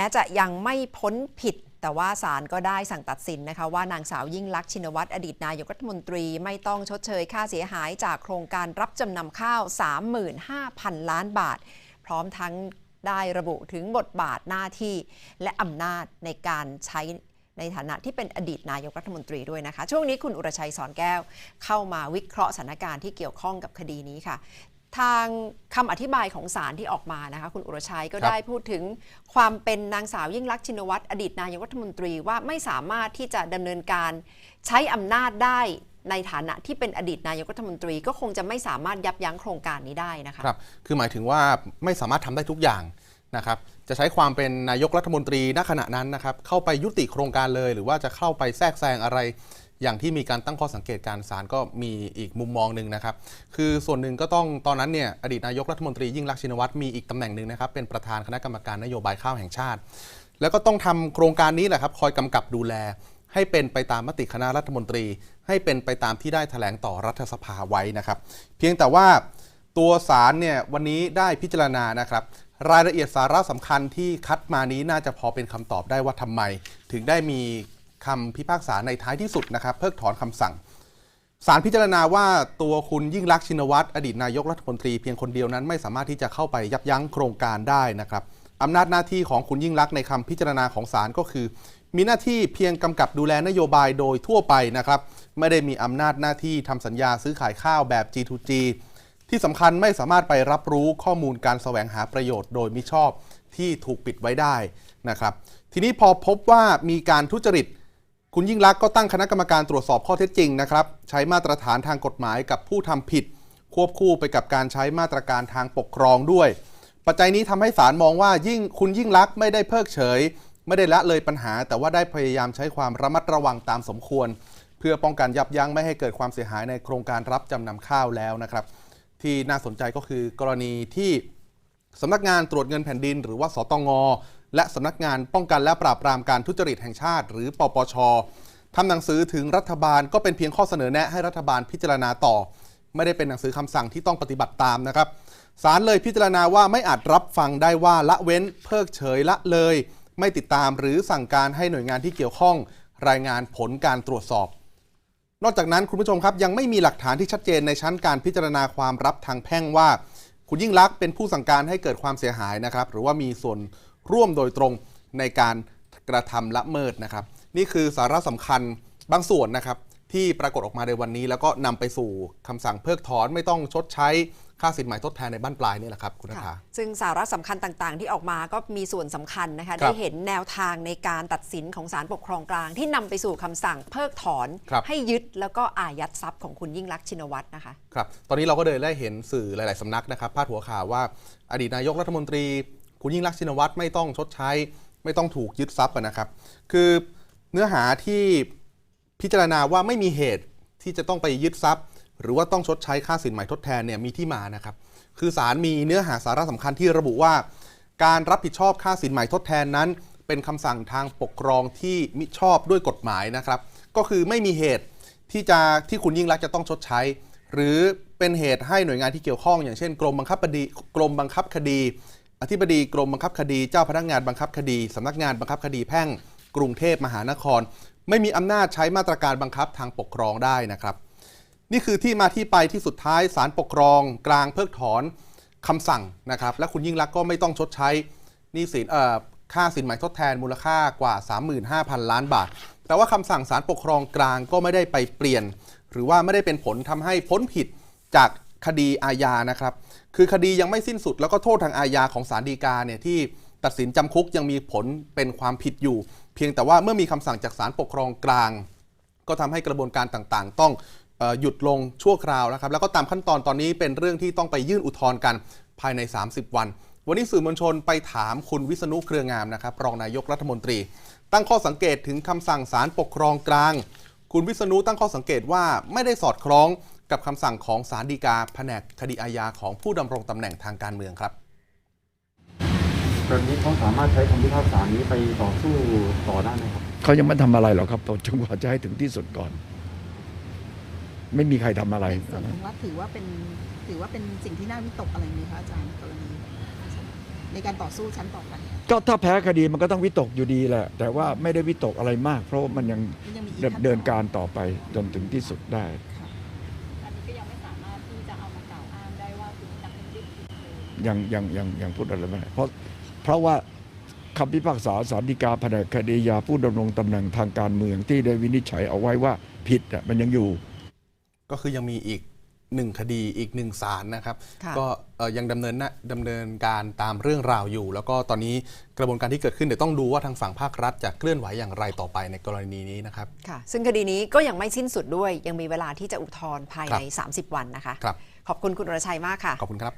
แม้จะยังไม่พ้นผิด แต่ว่าศาลก็ได้สั่งตัดสินนะคะว่านางสาวยิ่งลักษณ์ชินวัตรอดีตนายกรัฐมนตรีไม่ต้องชดเชยค่าเสียหายจากโครงการรับจำนำข้าว 35,000 ล้านบาท พร้อมทั้งได้ระบุถึงบทบาทหน้าที่ และอำนาจในการใช้ในฐานะที่เป็นอดีตนายกรัฐมนตรีด้วยนะคะ ช่วงนี้คุณอุรชัยสอนแก้ว เข้ามาวิเคราะห์สถานการณ์ที่เกี่ยวข้องกับคดีนี้ค่ะ ทางคำอธิบายของศาลที่ออกมานะคะคุณอุรชัยก็ครับได้พูดถึงความเป็นนางสาวยิ่งลักษณ์ชินวัตรอดีตนายกรัฐมนตรีว่าไม่สามารถที่จะดำเนินการใช้อำนาจได้ในฐานะที่เป็นอดีตนายกรัฐมนตรีก็คงจะไม่สามารถยับยั้งโครงการนี้ได้นะคะครับคือหมายถึงว่าไม่สามารถทำได้ทุกอย่างนะครับจะใช้ความเป็นนายกรัฐมนตรีณขณะนั้นนะครับเข้าไปยุติโครงการเลย หรือว่าจะเข้าไปแทรกแซงอะไร อย่างที่มีการตั้งข้อสังเกตการศาลก็มีอีกมุมมองหนึ่งนะครับ คือส่วนหนึ่งก็ต้องตอนนั้นเนี่ยอดีตนายกรัฐมนตรียิ่งรักษณ์ชินวัตรมีอีกตำแหน่งหนึ่งนะครับเป็นประธานคณะกรรมการนโยบายข้าวแห่งชาติ แล้วก็ต้องทำโครงการนี้แหละครับคอยกำกับดูแล ให้เป็นไปตามมติคณะรัฐมนตรี ให้เป็นไปตามที่ได้แถลงต่อรัฐสภาไว้นะครับ เพียงแต่ว่าตัวสารเนี่ยวันนี้ได้พิจารณานะครับรายละเอียดสาระสำคัญที่คัดมานี้น่าจะพอเป็นคำตอบได้ว่าทำไม ถึงได้มี คำพิพากษาในท้ายที่สุดนะครับ เพิกถอนคำสั่งศาลพิจารณาว่าตัวคุณยิ่งรักชินวัตรอดีตนายกรัฐมนตรีเพียงคนเดียวนั้นไม่สามารถที่จะเข้าไปยับยั้งโครงการได้นะครับอำนาจหน้าที่ของคุณยิ่งรักในคำพิจารณาของศาลก็คือ มีหน้าที่เพียงกำกับดูแลนโยบายโดยทั่วไปนะครับไม่ได้มีอำนาจหน้าที่ทำสัญญาซื้อขายข้าวแบบ G2G ที่สำคัญไม่สามารถไปรับรู้ข้อมูลการแสวงหาประโยชน์โดยมิชอบที่ถูกปิดไว้ได้นะครับ ทีนี้พอพบว่ามีการทุจริต คุณยิ่งลักษณ์ก็ตั้งคณะกรรมการตรวจสอบข้อเท็จจริงนะครับ ใช้มาตรฐานทางกฎหมายกับผู้ทำผิด ควบคู่ไปกับการใช้มาตรการทางปกครองด้วย ปัจจัยนี้ทำให้ศาลมองว่ายิ่งคุณยิ่งลักษณ์ไม่ได้เพิกเฉย ไม่ได้ละเลยปัญหา แต่ว่าได้พยายามใช้ความระมัดระวังตามสมควร เพื่อป้องกันยับยั้งไม่ให้เกิดความเสียหายในโครงการรับจำนำข้าวแล้วนะครับ ที่น่าสนใจก็คือกรณีที่สำนักงานตรวจเงินแผ่นดิน หรือว่าสตง และสำนักงานป้องกันและปราบปรามการทุจริตแห่งชาติ หรือปปชทำหนังสือถึงรัฐบาลก็เป็นเพียงข้อเสนอแนะให้รัฐบาลพิจารณาต่อ ไม่ได้เป็นหนังสือคำสั่งที่ต้องปฏิบัติตามนะครับศาลเลยพิจารณาว่าไม่อาจรับฟังได้ว่าละเว้น เพิกเฉยละเลย ไม่ติดตามหรือสั่งการให้หน่วยงานที่เกี่ยวข้อง รายงานผลการตรวจสอบ นอกจากนั้นคุณผู้ชมครับ ยังไม่มีหลักฐานที่ชัดเจนในชั้นการพิจารณาความรับทางแพ่งว่า คุณยิ่งลักษณ์เป็นผู้สั่งการให้เกิดความเสียหายนะครับ หรือว่ามีส่วน ร่วมโดยตรงในการกระทำละเมิดนะครับ นี่คือสาระสำคัญบางส่วนนะครับ ที่ปรากฏออกมาในวันนี้ แล้วก็นำไปสู่คำสั่งเพิกถอนไม่ต้องชดใช้ค่าสินไหมทดแทนในบ้านปลายนี่แหละครับคุณนัทธาค่ะซึ่งสาระสำคัญต่างๆ ที่ออกมาก็มีส่วนสำคัญนะคะครับได้เห็นแนวทางในการตัดสินของศาลปกครองกลาง ที่นำไปสู่คำสั่งเพิกถอนครับให้ยึดแล้วก็อายัดทรัพย์ของคุณยิ่งลักษณ์ชินวัตรนะคะครับตอนนี้เราก็เลยได้เห็นสื่อหลาย ๆสำนักนะครับพาดหัวข่าวว่า อดีตนายกรัฐมนตรี คุณยิ่งรักชินวัตรไม่ต้องชดใช้ ไม่ต้องถูกยึดทรัพย์นะครับ คือเนื้อหาที่พิจารณาว่าไม่มีเหตุที่จะต้องไปยึดทรัพย์ หรือว่าต้องชดใช้ค่าสินไหม่ทดแทนเนี่ยมีที่มานะครับ คือศาลมีเนื้อหาสาระสำคัญที่ระบุว่า การรับผิดชอบค่าสินไหม่ทดแทนนั้น เป็นคำสั่งทางปกครองที่มิชอบด้วยกฎหมายนะครับ ก็คือไม่มีเหตุที่จะที่คุณยิ่งรักจะต้องชดใช้ หรือเป็นเหตุให้หน่วยงานที่เกี่ยวข้อง อย่างเช่น กรมบังคับคดีกรมบังคับคดี อธิบดีกรมบังคับคดี เจ้าพนักงานบังคับคดีสำนักงานบังคับคดีแพ่ง กรุงเทพมหานคร ไม่มีอำนาจใช้มาตรการบังคับทางปกครองได้นะครับ นี่คือที่มาที่ไปที่สุดท้ายศาลปกครอง กลางเพิกถอนคำสั่งนะครับ และคุณยิ่งรักก็ไม่ต้องชดใช้นี่สินเอ่อค่าสินไหมทดแทนมูลค่ากว่า 35,000 ล้านบาท แต่ว่าคำสั่งศาลปกครองกลางก็ไม่ได้ไปเปลี่ยน หรือว่าไม่ได้เป็นผลทำให้พ้นผิดจาก คดีอาญานะครับ คือคดียังไม่สิ้นสุด แล้วก็โทษทางอาญาของศาลฎีกาเนี่ยที่ตัดสินจำคุกยังมีผลเป็นความผิดอยู่ เพียงแต่ว่าเมื่อมีคำสั่งจากศาลปกครองกลาง ก็ทำให้กระบวนการต่างๆ ต้องหยุดลงชั่วคราวนะครับ แล้วก็ตามขั้นตอนตอนนี้เป็นเรื่องที่ต้องไปยื่นอุทธรณ์กันภายใน 30 วัน วันนี้สื่อมวลชนไปถามคุณวิษณุเครืองามนะครับรองนายกรัฐมนตรี ตั้งข้อสังเกตถึงคำสั่งศาลปกครองกลาง คุณวิษณุตั้งข้อสังเกตว่าไม่ได้สอดคล้อง กับคำสั่งของศาลฎีกาแผนกคดีอาญาของผู้ดำรงตำแหน่งทางการเมืองครับแบบนี้เขาสามารถใช้คำพิพากษานี้ไปต่อสู้ต่อได้ไหมครับเขายังไม่ทำอะไรหรอกครับจนกว่าจะให้ถึงที่สุดก่อน ไม่มีใครทำอะไรส่วนของรัฐถือว่าเป็นถือว่าเป็นสิ่งที่น่าวิตกอะไรไหมคะอาจารย์กรณีในการต่อสู้ชั้นต่อไปก็ถ้าแพ้คดีมันก็ต้องวิตกอยู่ดีแหละ แต่ว่าไม่ได้วิตกอะไรมาก เพราะว่ามันยังมันยังมีอีกดำขั้นตอนเดินการต่อไปจนถึงที่สุดได้ ยยังยังยังยังพูดอะไรไม่ได้เพราะเพราะว่าคำพิพากษาสารดีกาแผนกคดียาผู้ดำรงตำแหน่งทางการเมืองที่ได้วินิจฉัยเอาไว้ว่าผิดอะมันยังอยู่ ก็คือยังมีอีกหนึ่งคดีอีกหนึ่งศาลนะครับค่ะก็เอ่อยังดำเนินนะดำเนินการตามเรื่องราวอยู่ แล้วก็ตอนนี้กระบวนการที่เกิดขึ้นเดี๋ยวต้องดูว่าทางฝั่งภาครัฐจะเคลื่อนไหวอย่างไรต่อไปในกรณีนี้นะครับค่ะซึ่งคดีนี้ก็ยังไม่สิ้นสุดด้วย ยังมีเวลาที่จะอุทธรณ์ภายใน 30 วันนะคะครับขอบคุณคุณอรชัยมากค่ะ ขอบคุณครับ